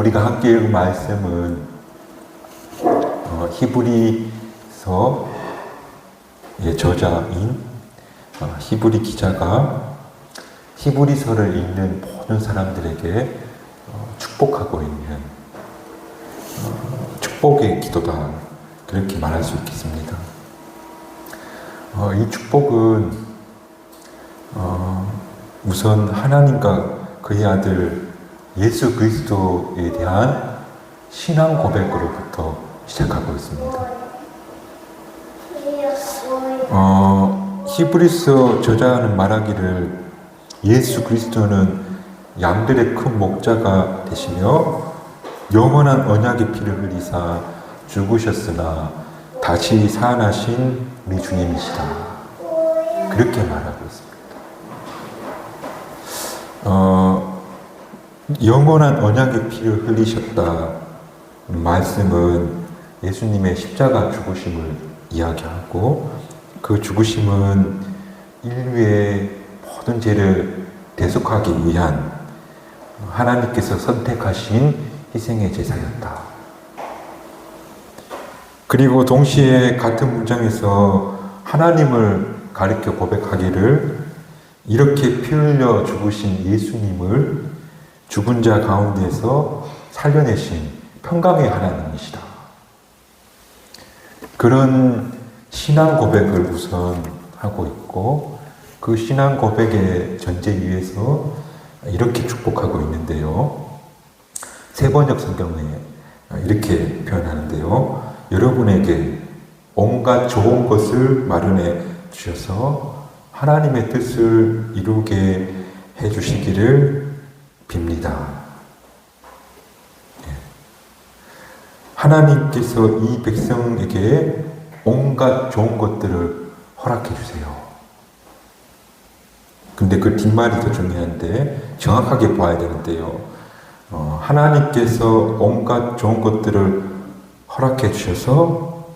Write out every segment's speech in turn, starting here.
우리가 함께 읽은 말씀은 어, 히브리서 의 저자인 어, 히브리 기자가 히브리서를 읽는 모든 사람들에게 어, 축복하고 있는 어, 축복의 기도다 그렇게 말할 수 있겠습니다. 어, 이 축복은 어, 우선 하나님과 그의 아들 예수 그리스도에 대한 신앙 고백으로부터 시작하고 있습니다. 어, 히브리서 저자는 말하기를 예수 그리스도는 양들의 큰 목자가 되시며 영원한 언약의 피를 흘리사 죽으셨으나 다시 살아나신 우리 주님이시다. 그렇게 말하고 있습니다. 어, 영원한 언약의 피를 흘리셨다. 말씀은 예수님의 십자가 죽으심을 이야기하고 그 죽으심은 인류의 모든 죄를 대속하기 위한 하나님께서 선택하신 희생의 제사였다. 그리고 동시에 같은 문장에서 하나님을 가리켜 고백하기를 이렇게 피 흘려 죽으신 예수님을 죽은 자 가운데서 살려내신 평강의 하나님이시다. 그런 신앙 고백을 우선 하고 있고 그 신앙 고백의 전제 위에서 이렇게 축복하고 있는데요. 세번역 성경에 이렇게 표현하는데요. 여러분에게 온갖 좋은 것을 마련해 주셔서 하나님의 뜻을 이루게 해 주시기를 빕니다. 예. 하나님께서 이 백성에게 온갖 좋은 것들을 허락해 주세요. 근데 그 뒷말이 더 중요한데 정확하게 봐야 되는데요. 어, 하나님께서 온갖 좋은 것들을 허락해 주셔서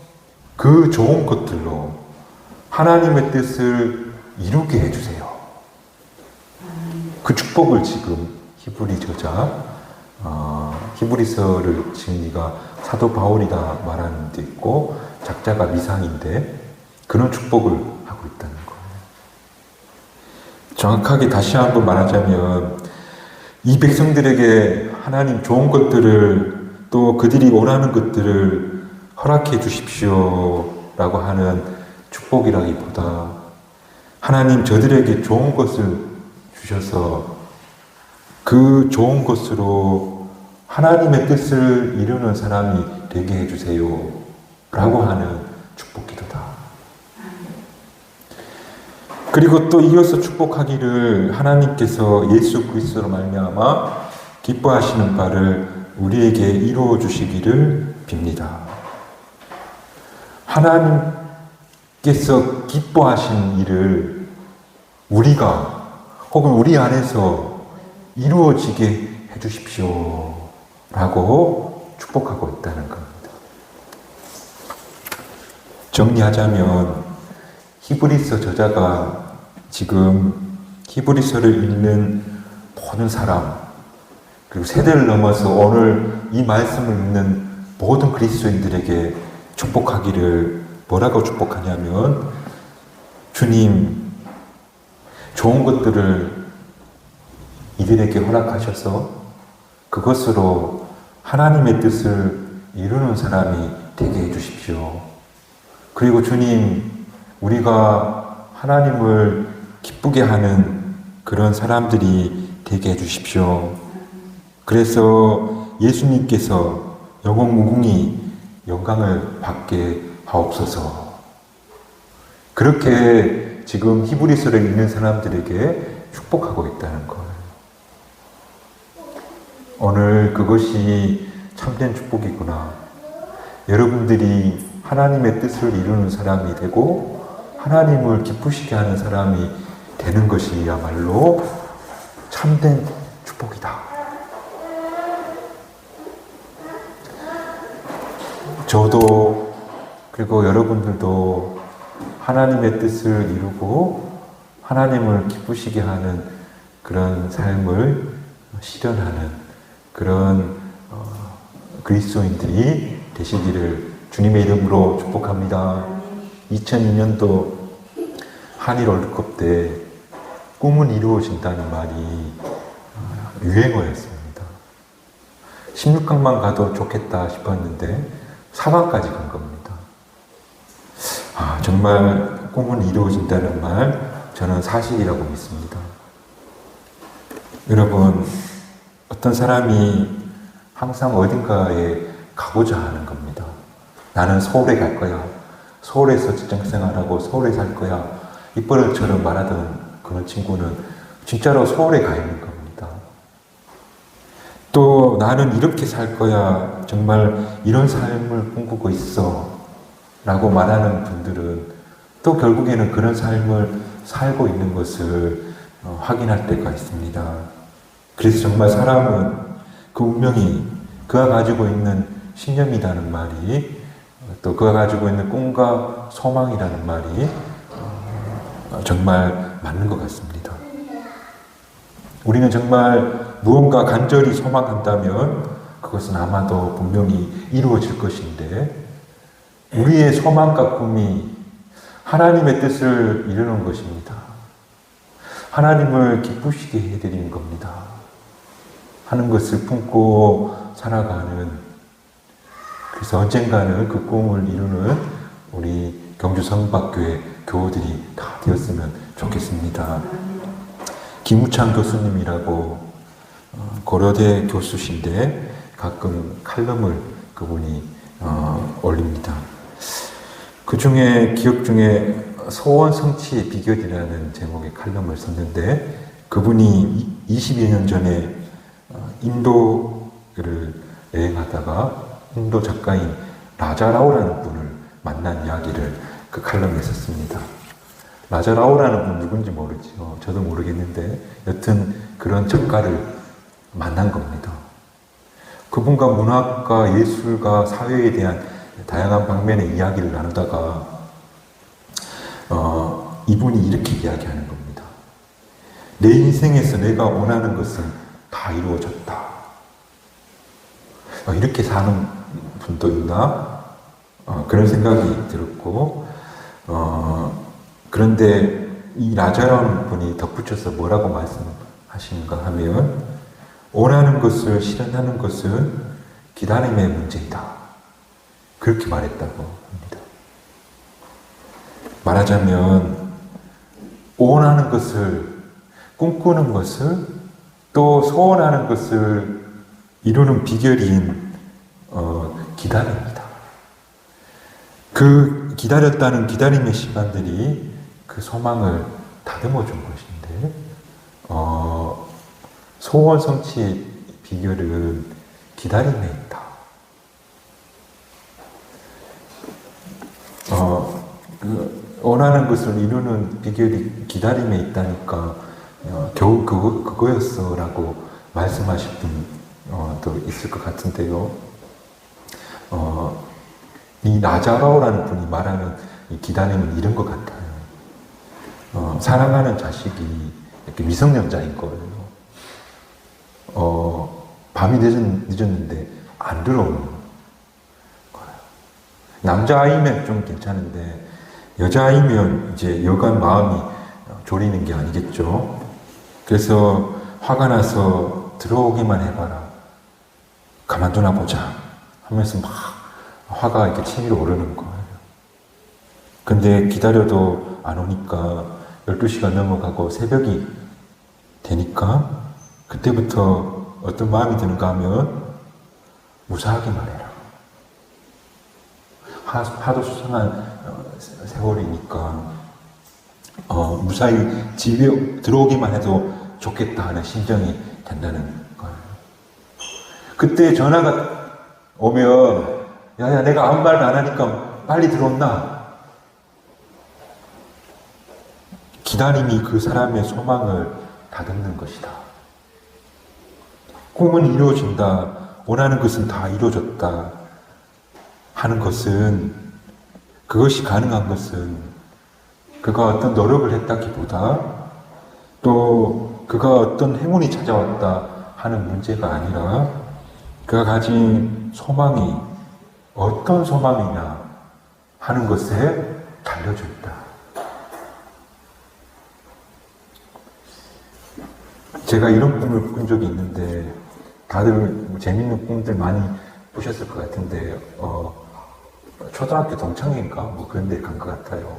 그 좋은 것들로 하나님의 뜻을 이루게 해주세요. 그 축복을 지금 히브리 저자 어, 히브리서를 지금 네가 사도 바울이다 말하는 데 있고 작자가 미상인데 그런 축복을 하고 있다는 거예요. 정확하게 다시 한번 말하자면 이 백성들에게 하나님 좋은 것들을 또 그들이 원하는 것들을 허락해 주십시오라고 하는 축복이라기보다 하나님 저들에게 좋은 것을 주셔서 그 좋은 것으로 하나님의 뜻을 이루는 사람이 되게 해주세요. 라고 하는 축복 기도다. 그리고 또 이어서 축복하기를 하나님께서 예수 그리스도로 말미암아 기뻐하시는 바를 우리에게 이루어 주시기를 빕니다. 하나님께서 기뻐하신 일을 우리가 혹은 우리 안에서 이루어지게 해 주십시오. 라고 축복하고 있다는 겁니다. 정리하자면 히브리서 저자가 지금 히브리서를 읽는 모든 사람 그리고 세대를 넘어서 오늘 이 말씀을 읽는 모든 그리스도인들에게 축복하기를 뭐라고 축복하냐면 주님 좋은 것들을 이들에게 허락하셔서 그것으로 하나님의 뜻을 이루는 사람이 되게 해 주십시오. 그리고 주님, 우리가 하나님을 기쁘게 하는 그런 사람들이 되게 해 주십시오. 그래서 예수님께서 영원 무궁히 영광을 받게 하옵소서. 그렇게 지금 히브리서를 읽는 사람들에게 축복하고 있다는 거예요. 오늘 그것이 참된 축복이구나. 여러분들이 하나님의 뜻을 이루는 사람이 되고 하나님을 기쁘시게 하는 사람이 되는 것이야말로 참된 축복이다. 저도 그리고 여러분들도 하나님의 뜻을 이루고 하나님을 기쁘시게 하는 그런 삶을 실현하는 그런 어, 그리스도인들이 되시기를 주님의 이름으로 축복합니다. 2002년도 한일 월드컵 때 꿈은 이루어진다는 말이 어, 유행어였습니다. 16강만 가도 좋겠다 싶었는데 4강까지 간 겁니다. 아, 정말 꿈은 이루어진다는 말 저는 사실이라고 믿습니다. 여러분, 어떤 사람이 항상 어딘가에 가고자 하는 겁니다. 나는 서울에 갈 거야. 서울에서 직장 생활하고 서울에 살 거야. 입버릇처럼 말하던 그런 친구는 진짜로 서울에 가 있는 겁니다. 또 나는 이렇게 살 거야. 정말 이런 삶을 꿈꾸고 있어. 라고 말하는 분들은 또 결국에는 그런 삶을 살고 있는 것을 어, 확인할 때가 있습니다. 그래서 정말 사람은 그 운명이 그가 가지고 있는 신념이라는 말이 또 그가 가지고 있는 꿈과 소망이라는 말이 어, 정말 맞는 것 같습니다. 우리는 정말 무언가 간절히 소망한다면 그것은 아마도 분명히 이루어질 것인데 우리의 소망과 꿈이 하나님의 뜻을 이루는 것입니다. 하나님을 기쁘시게 해드리는 겁니다. 하는 것을 품고 살아가는 그래서 언젠가는 그 꿈을 이루는 우리 경주 성박교회 교우들이 다 되었으면 좋겠습니다. 김우창 교수님이라고 어, 고려대 교수신데 가끔 칼럼을 그분이 어, 올립니다. 그 중에 기억 중에 소원 성취의 비결이라는 제목의 칼럼을 썼는데 그분이 22년 전에 어, 인도를 여행하다가 인도 작가인 라자라오라는 분을 만난 이야기를 그 칼럼에 썼습니다. 라자라오라는 분 누군지 모르죠. 저도 모르겠는데 여튼 그런 작가를 만난 겁니다. 그분과 문학과 예술과 사회에 대한 다양한 방면의 이야기를 나누다가 어, 이분이 이렇게 이야기하는 겁니다. 내 인생에서 내가 원하는 것은 다 이루어졌다. 어, 이렇게 사는 분도 있나? 어, 그런 생각이 들었고, 어, 그런데 이 라자라는 분이 덧붙여서 뭐라고 말씀하시는가 하면, 원하는 것을 실현하는 것은 기다림의 문제이다. 그렇게 말했다고 합니다. 말하자면, 원하는 것을, 꿈꾸는 것을, 또 소원하는 것을 이루는 비결인, 어, 기다립니다. 그 기다렸다는 기다림의 시간들이 그 소망을 다듬어 준 것인데, 어, 소원 성취의 비결은 기다림에 있다. 어, 그 원하는 것을 이루는 비결이 기다림에 있다니까 어, 겨우 그거, 그거였어 라고 말씀하실 분도 어, 있을 것 같은데요. 어, 이 나자로라는 분이 말하는 이 기다림은 이런 것 같아요. 어, 사랑하는 자식이 이렇게 미성년자인 거예요. 어, 밤이 늦었, 늦었는데 안 들어오는 거예요. 남자아이면 좀 괜찮은데 여자아이면 이제 여간 마음이 졸이는 게 아니겠죠. 그래서 화가 나서 들어오기만 해봐라. 가만두나 보자. 하면서 막 화가 이렇게 치밀어 오르는 거예요. 근데 기다려도 안 오니까 12시가 넘어가고 새벽이 되니까 그때부터 어떤 마음이 드는가 하면 무사하게만 해라. 하, 도 수상한 세월이니까 어, 무사히 집에 들어오기만 해도 좋겠다 하는 심정이 된다는 거예요. 그때 전화가 오면 야야 내가 아무 말도 안 하니까 빨리 들어온나 기다림이 그 사람의 소망을 다듬는 것이다. 꿈은 이루어진다. 원하는 것은 다 이루어졌다. 하는 것은 그것이 가능한 것은 그가 어떤 노력을 했다기보다 또 그가 어떤 행운이 찾아왔다 하는 문제가 아니라 그가 가진 소망이 어떤 소망이냐 하는 것에 달려져 있다. 제가 이런 꿈을 꾼 적이 있는데 다들 뭐 재밌는 꿈들 많이 꾸셨을 것 같은데 어, 초등학교 동창회인가 뭐 그런 데 간 것 같아요.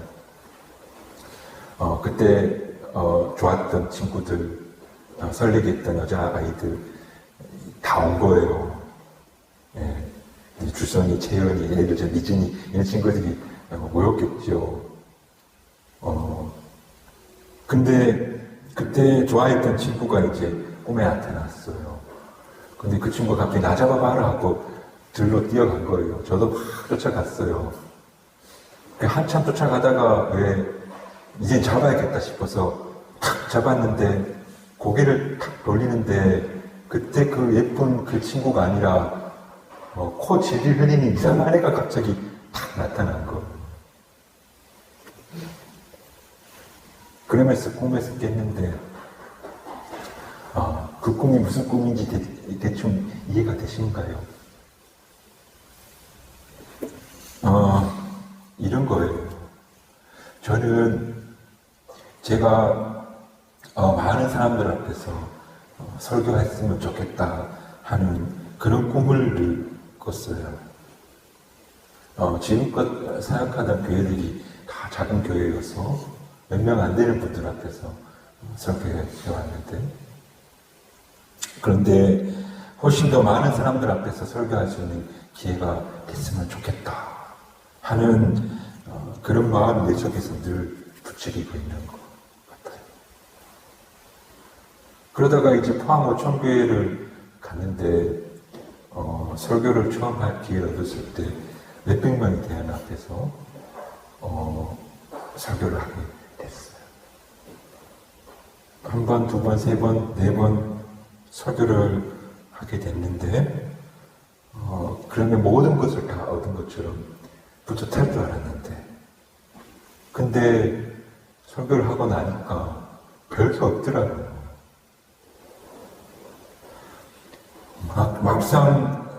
어, 그때 어, 좋았던 친구들 어, 설레게 했던 여자 아이들 다 온 거예요. 예. 이 주성이, 채연이, 예를 들어 미진이 이런 친구들이 모였겠죠. 어, 근데 그때 좋아했던 친구가 이제 꿈에 나타났어요. 근데 그 친구가 갑자기 나 잡아봐라 하고 들로 뛰어간 거예요. 저도 막 쫓아갔어요. 그 한참 쫓아가다가 왜 이제 잡아야겠다 싶어서 탁 잡았는데 고개를 탁 돌리는데 그때 그 예쁜 그 친구가 아니라 어, 코 질질 흘리는 이상한 애가 갑자기 탁 나타난 거. 그러면서 꿈에서 깼는데 아, 그 꿈이 무슨 꿈인지 대, 대충 이해가 되신가요? 어, 이런 거예요. 저는 제가 어, 많은 사람들 앞에서 어, 설교했으면 좋겠다 하는 그런 꿈을 늘 꿨어요. 어, 지금껏 사역하던 교회들이 다 작은 교회여서 몇 명 안 되는 분들 앞에서 설교해 왔는데 그런데 훨씬 더 많은 사람들 앞에서 설교할 수 있는 기회가 됐으면 좋겠다 하는 어, 그런 마음이 내 속에서 늘 부추기고 있는 것 같아요. 그러다가 이제 포항 오천교회를 갔는데 어, 설교를 처음 할 기회를 얻었을 때 몇백 명이 대한 앞에서 어, 설교를 하게 됐어요. 한 번, 두 번, 세 번, 네 번 설교를 하게 됐는데 어, 그러면 모든 것을 다 얻은 것처럼 뿌듯할 줄 알았는데 근데 설교를 하고 나니까 별게 없더라고요. 막, 막상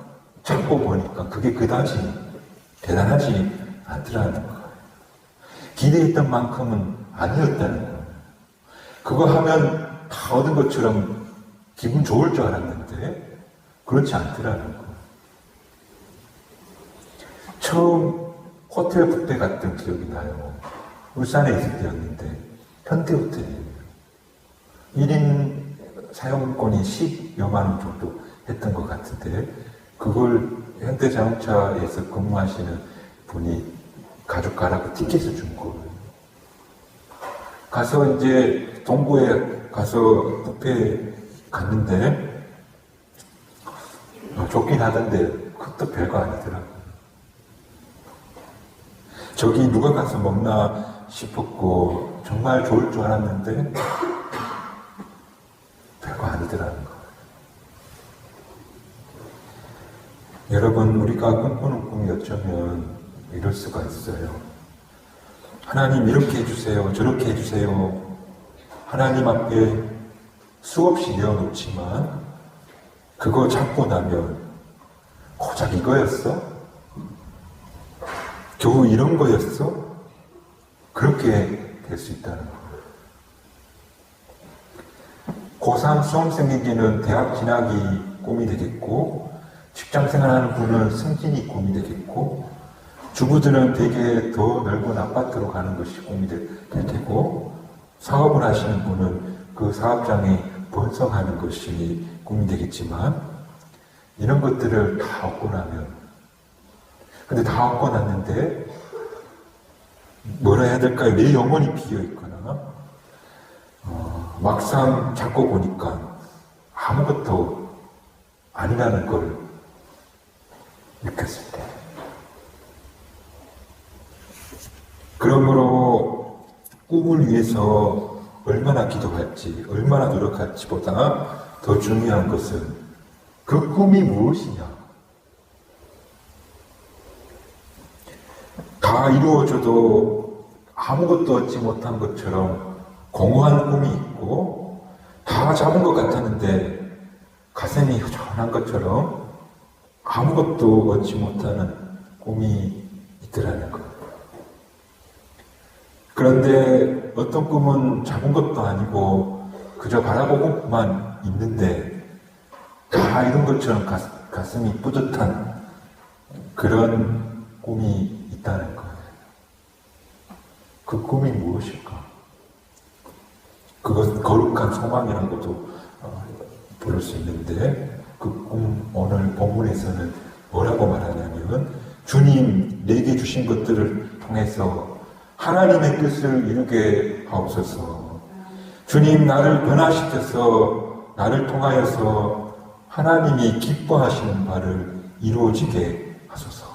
찾고 보니까 그게 그다지 대단하지 않더라는 거예요. 기대했던 만큼은 아니었다는 거예요. 그거 하면 다 얻은 것처럼 기분 좋을 줄 알았는데 그렇지 않더라는 거예요. 처음 호텔 뷔페 갔던 기억이 나요. 울산에 있을 때였는데 현대 호텔이에요. 1인 사용권이 10여만 원 정도 했던 것 같은데 그걸 현대자동차에서 근무하시는 분이 가져가라고 티켓을 준 거예요. 가서 이제 동구에 가서 뷔페 갔는데 어, 좋긴 하던데 그것도 별거 아니더라고요. 저기 누가 가서 먹나 싶었고 정말 좋을 줄 알았는데 별거 아니더라는 거예요. 여러분 우리가 꿈꾸는 꿈이 어쩌면 이럴 수가 있어요. 하나님 이렇게 해주세요. 저렇게 해주세요. 하나님 앞에 수없이 내어놓지만 그거 잡고 나면 고작 이거였어? 겨우 이런 거였어? 그렇게 될 수 있다는 거예요. 고3 수험생에게는 대학 진학이 꿈이 되겠고, 직장 생활하는 분은 승진이 꿈이 되겠고, 주부들은 대개 더 넓은 아파트로 가는 것이 꿈이 될 테고, 사업을 하시는 분은 그 사업장에 번성하는 것이 꿈이 되겠지만, 이런 것들을 다 얻고 나면, 근데 다 얻고 났는데, 뭐라 해야 될까요? 내 영혼이 비어 있거나, 어, 막상 잡고 보니까 아무것도 아니라는 걸 느꼈을 때. 그러므로 꿈을 위해서 얼마나 기도할지, 얼마나 노력할지보다 더 중요한 것은 그 꿈이 무엇이냐. 다 이루어져도 아무것도 얻지 못한 것처럼 공허한 꿈이 있고 다 잡은 것 같았는데 가슴이 허전한 것처럼 아무것도 얻지 못하는 꿈이 있더라는 것. 그런데 어떤 꿈은 작은 것도 아니고 그저 바라보고만 있는데 다 이런 것처럼 가슴, 가슴이 뿌듯한 그런 꿈이 있다는 거예요. 그 꿈이 무엇일까? 그것 거룩한 소망이라는 것도 어, 부를 수 있는데 그꿈 오늘 본문에서는 뭐라고 말하냐면 주님 내게 주신 것들을 통해서 하나님의 뜻을 이루게 하옵소서. 주님 나를 변화시켜서 나를 통하여서 하나님이 기뻐하시는 바를 이루어지게 하소서.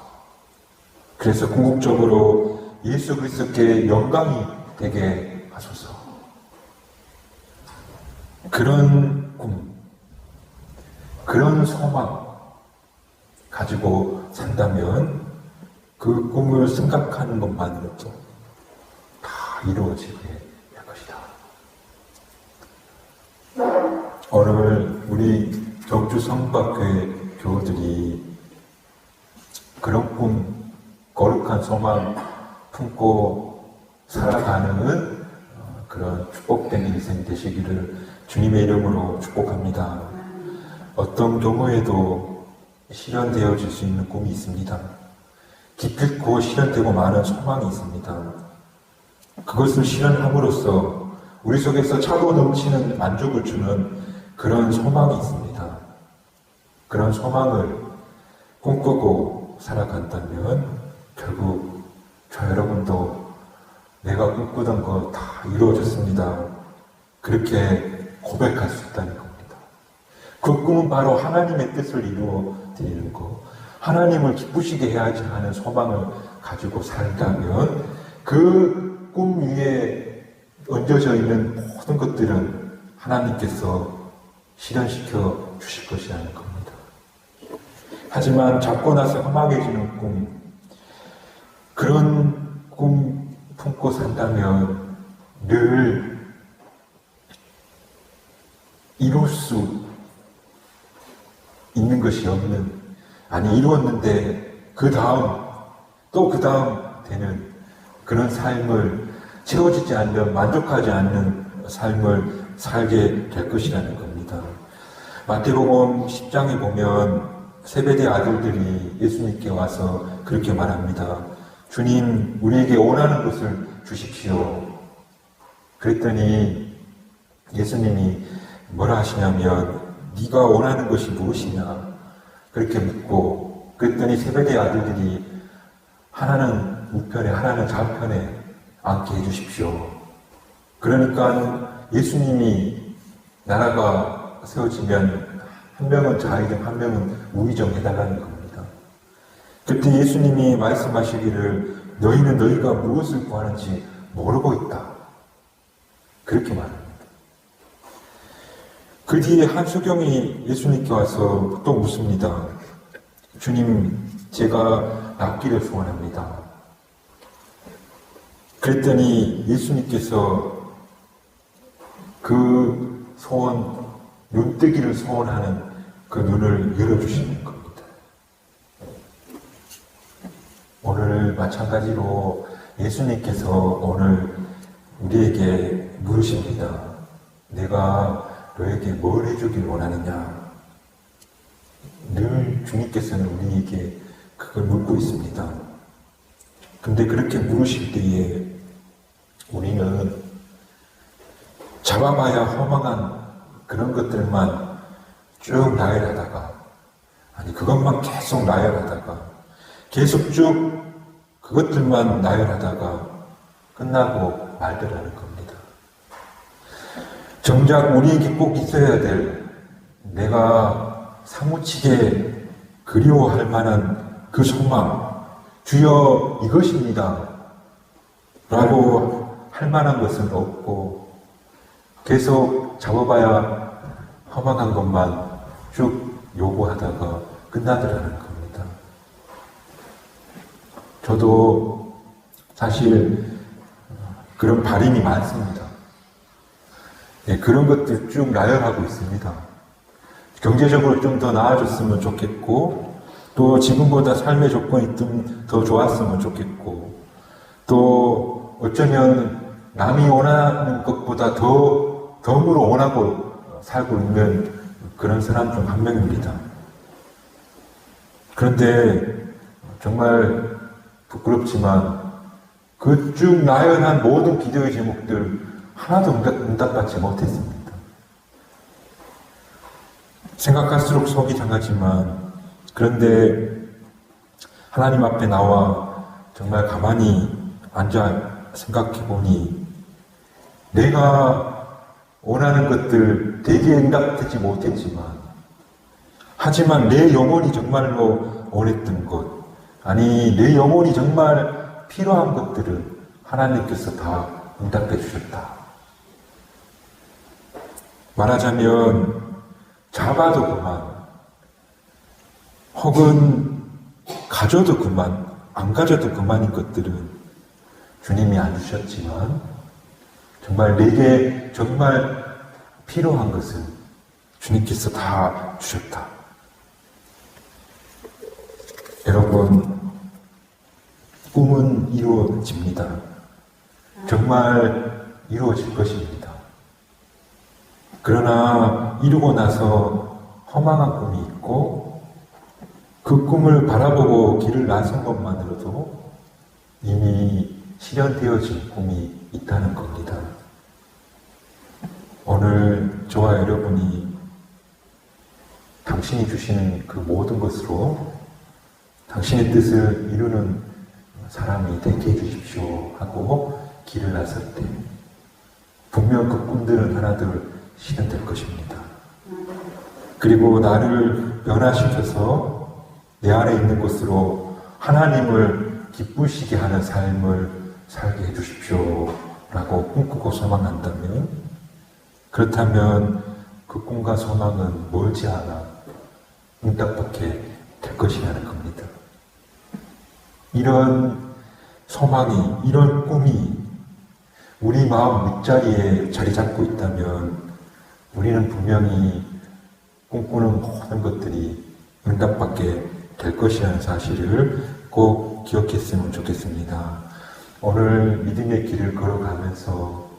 그래서 궁극적으로 예수 그리스도께 영광이 되게 하소서. 그런 꿈, 그런 소망 가지고 산다면 그 꿈을 생각하는 것만으로도 다 이루어지게 할 것이다. 오늘 우리 경주 성박교회 교우들이 그런 꿈, 거룩한 소망 품고 살아가는 어, 그런 축복된 인생 되시기를 주님의 이름으로 축복합니다. 어떤 경우에도 실현되어 질 수 있는 꿈이 있습니다. 기필코 실현되고 많은 소망이 있습니다. 그것을 실현함으로써 우리 속에서 차고 넘치는 만족을 주는 그런 소망이 있습니다. 그런 소망을 꿈꾸고 살아간다면 결국 저 여러분도 내가 꿈꾸던 거 다 이루어졌습니다. 그렇게 고백할 수 있다는. 그 꿈은 바로 하나님의 뜻을 이루어 드리는 것, 하나님을 기쁘시게 해야지 하는 소망을 가지고 살다면 그 꿈 위에 얹어져 있는 모든 것들은 하나님께서 실현시켜 주실 것이라는 겁니다. 하지만 잡고 나서 험악해지는 꿈, 그런 꿈 품고 산다면 늘 이룰 수 것이 없는, 아니, 이루었는데 그 다음, 또 그 다음 되는 그런 삶을 채워지지 않는, 만족하지 않는 삶을 살게 될 것이라는 겁니다. 마태복음 10장에 보면 세베대 아들들이 예수님께 와서 그렇게 말합니다. 주님, 우리에게 원하는 것을 주십시오. 그랬더니 예수님이 뭐라 하시냐면 네가 원하는 것이 무엇이냐 그렇게 묻고 그랬더니 세베대 아들들이 하나는 우편에 하나는 좌편에 앉게 해주십시오. 그러니까 예수님이 나라가 세워지면 한 명은 좌의정 한 명은 우의정 해달라는 겁니다. 그때 예수님이 말씀하시기를 너희는 너희가 무엇을 구하는지 모르고 있다. 그렇게 말합니다. 그 뒤에 한수경이 예수님께 와서 또 묻습니다. 주님, 제가 낫기를 소원합니다. 그랬더니 예수님께서 그 소원, 눈뜨기를 소원하는 그 눈을 열어주시는 겁니다. 오늘 마찬가지로 예수님께서 오늘 우리에게 물으십니다. 내가 너에게 뭘 해주길 원하느냐? 늘 주님께서는 우리에게 그걸 묻고 있습니다. 근데 그렇게 물으실 때에 우리는 잡아봐야 허망한 그런 것들만 쭉 나열하다가, 아니, 그것만 계속 나열하다가, 계속 쭉 그것들만 나열하다가 끝나고 말더라는 겁니다. 정작 우리에게 꼭 있어야 될 내가 사무치게 그리워할 만한 그 소망, 주여 이것입니다. 라고 할 만한 것은 없고 계속 잡아봐야 허망한 것만 쭉 요구하다가 끝나더라는 겁니다. 저도 사실 그런 바람이 많습니다. 예, 그런 것들 쭉 나열하고 있습니다. 경제적으로 좀 더 나아졌으면 좋겠고, 또 지금보다 삶의 조건이 좀 더 좋았으면 좋겠고 또 어쩌면 남이 원하는 것보다 더 덤으로 원하고 살고 있는 그런 사람 중 한 명입니다. 그런데 정말 부끄럽지만 그 쭉 나열한 모든 기도의 제목들 하나도 응답, 응답 받지 못했습니다. 생각할수록 속이 상하지만 그런데 하나님 앞에 나와 정말 가만히 앉아 생각해 보니 내가 원하는 것들 되게 응답되지 못했지만 하지만 내 영혼이 정말로 원했던 것 아니 내 영혼이 정말 필요한 것들은 하나님께서 다 응답해 주셨다. 말하자면 잡아도 그만 혹은 가져도 그만 안 가져도 그만인 것들은 주님이 안 주셨지만 정말 내게 정말 필요한 것은 주님께서 다 주셨다. 여러분, 꿈은 이루어집니다. 정말 이루어질 것입니다. 그러나 이루고 나서 허망한 꿈이 있고 그 꿈을 바라보고 길을 나선 것만으로도 이미 실현되어진 꿈이 있다는 겁니다. 오늘 저와 여러분이 당신이 주시는 그 모든 것으로 당신의 뜻을 이루는 사람이 되게 해주십시오 하고 길을 나설 때 분명 그 꿈들은 하나둘 실현될 것입니다. 그리고 나를 변화시켜서 내 안에 있는 것으로 하나님을 기쁘시게 하는 삶을 살게 해주십시오 라고 꿈꾸고 소망한다면 그렇다면 그 꿈과 소망은 멀지 않아 응답받게 될 것이라는 겁니다. 이런 소망이, 이런 꿈이 우리 마음 밑자리에 자리 잡고 있다면 우리는 분명히 꿈꾸는 모든 것들이 응답받게 될 것이라는 사실을 꼭 기억했으면 좋겠습니다. 오늘 믿음의 길을 걸어가면서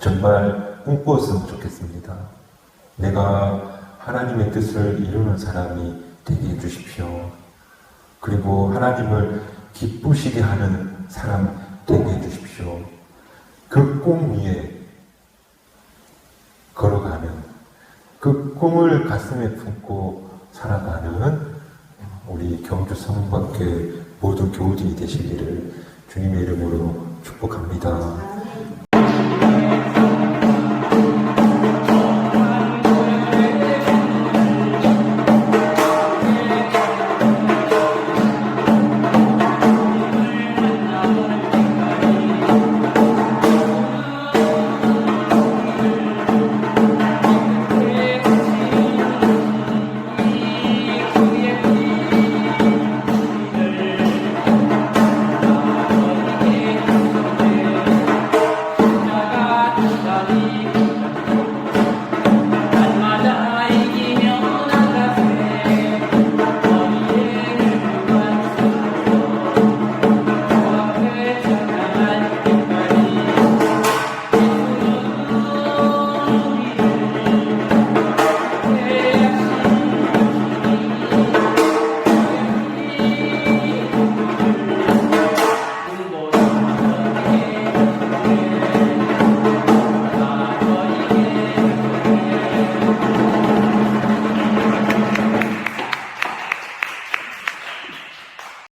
정말 꿈꾸었으면 좋겠습니다. 내가 하나님의 뜻을 이루는 사람이 되게 해주십시오. 그리고 하나님을 기쁘시게 하는 사람 되게 해주십시오. 그 꿈 위에 걸어가는 그 꿈을 가슴에 품고 살아가는 우리 경주 성밖에 모든 교우들이 되시기를 주님의 이름으로 축복합니다.